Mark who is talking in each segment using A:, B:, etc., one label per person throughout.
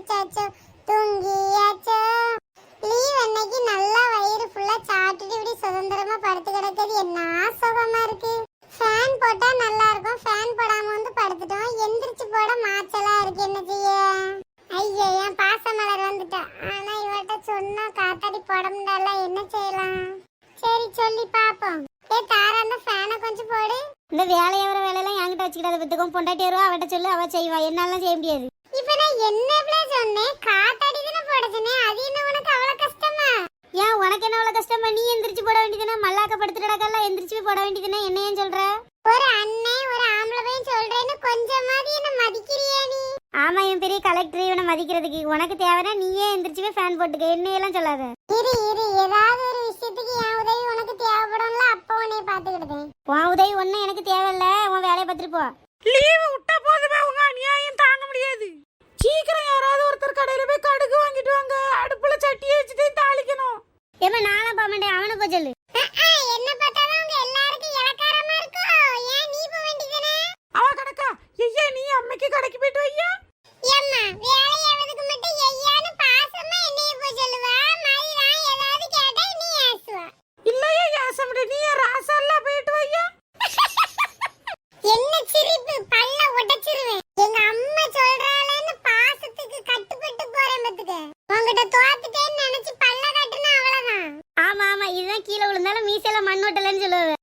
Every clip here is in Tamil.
A: குடிச்சாச்சோ தூங்கியாச்சோ. லீவ் அன்னைக்கு நல்லா வயிறு ஃபுல்லா சாப்பிட்டுட்டு இப்படி சுதந்திரமா படுத்து கிடக்கிறது என்ன சுகமா இருக்கு? ஃபேன் போட்டா நல்லா இருக்கும் ஃபேன் போடாம வந்து படுத்துட்டோம். எந்திரிச்சு போட மாச்சலா இருக்கு என்ன செய்ய? ஐயோ என் பாசமலர் வந்துட்டா. ஆனா இவட்ட சொன்னா காத்தாடி போட முடியல என்ன செய்யலாம்? சரி சொல்லி பாப்போம். ஏ தாரா அந்த ஃபேனை கொஞ்சம் போடு.
B: இந்த வேலையை வர வேலையெல்லாம் என்கிட்ட வச்சுக்கிட்டாத பத்துக்கும் பொண்டாட்டி வருவா அவட்ட சொல்லு அவ செய்வா. என்னாலாம் செய்ய முடியாது.
A: இப்ப நான் என்ன பிள்ளை சொன்னேன்? காத்தாடி தானே போட சொன்னேன். அது என்ன உனக்கு அவ்வளவு கஷ்டமா?
B: ஏன் உனக்கு என்ன அவ்வளவு கஷ்டமா? நீ எந்திரிச்சு போட வேண்டியதுனா மல்லாக்க படுத்துடக்கெல்லாம் எந்திரிச்சு போய் போட வேண்டியதுனா என்ன ஏன் சொல்ற?
A: ஒரு அண்ணன் ஒரு ஆம்பளை பையன் சொல்றேன்னு கொஞ்சமாவது என்ன மதிக்கிறியா நீ?
B: ஆமா இவன் பெரிய கலெக்டர் இவனை மதிக்கிறதுக்கு. உனக்கு தேவைன்னா நீயே எந்திரிச்சு போய் ஃபேன் போட்டுக்க? என்னையெல்லாம் சொல்லாத.
A: இரு இரு. ஏதாவது ஒரு விஷயத்துக்கு என் உதவி உனக்கு தேவைப்படும்ல அப்ப உன்னை பாத்துக்கிட்டேன்
B: உன் உதவி ஒன்றும் எனக்கு தேவையில்ல. உன் வேலையை பார்த்துட்டு போ.
C: சீக்கிரம் யாராவது ஒருத்தர் கடையில போய் கடுகு வாங்கிட்டு வாங்க. அடுப்புல சட்டியை வச்சுட்டு தாளிக்கணும்.
B: ஏமா நானும் போக மாட்டேன். அவனை போய் சொல்லு.
A: என்ன பார்த்தாலும் எல்லாருக்கும் இலக்காரமா இருக்கும் ஏன் நீ போக வேண்டியதானே
C: அவ கணக்கா? ஐயா நீ அம்மைக்கு கடைக்கு போயிட்டு வையா
B: கீழே விழுந்தாலும் மீசையில மண் ஓட்டலன்னு சொல்லுவாங்க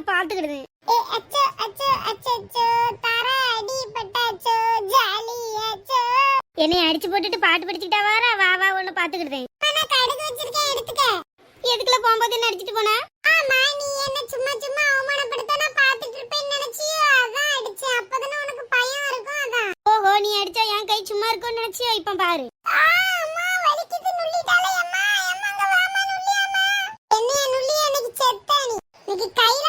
B: நான் பாத்துக்கிடுது
A: ஏ அச்சோ அச்சோ அச்சோ அச்சோ பட்டாச்சோ ஜாலி
B: அச்சோ. என்னை அடிச்சு போட்டுட்டு பாட்டு படிச்சுக்கிட்டா வார வா வா ஒன்னு பாத்துக்கிடுது
A: நான் கடுகு வச்சிருக்கேன் எடுத்துக்க.
B: எதுக்குள்ள போகும்போது என்ன அடிச்சிட்டு போனா?
A: நீ என்ன சும்மா சும்மா அவமானப்படுத்த நான் பாத்துட்டு இருப்பேன்னு நினைச்சியோ? அதான் அடிச்சேன். அப்பதானே உனக்கு பயம் இருக்கும் அதான்.
B: ஓஹோ நீ அடிச்சா என் கை சும்மா இருக்கும்னு நினைச்சியோ? இப்ப பாரு.
A: கையில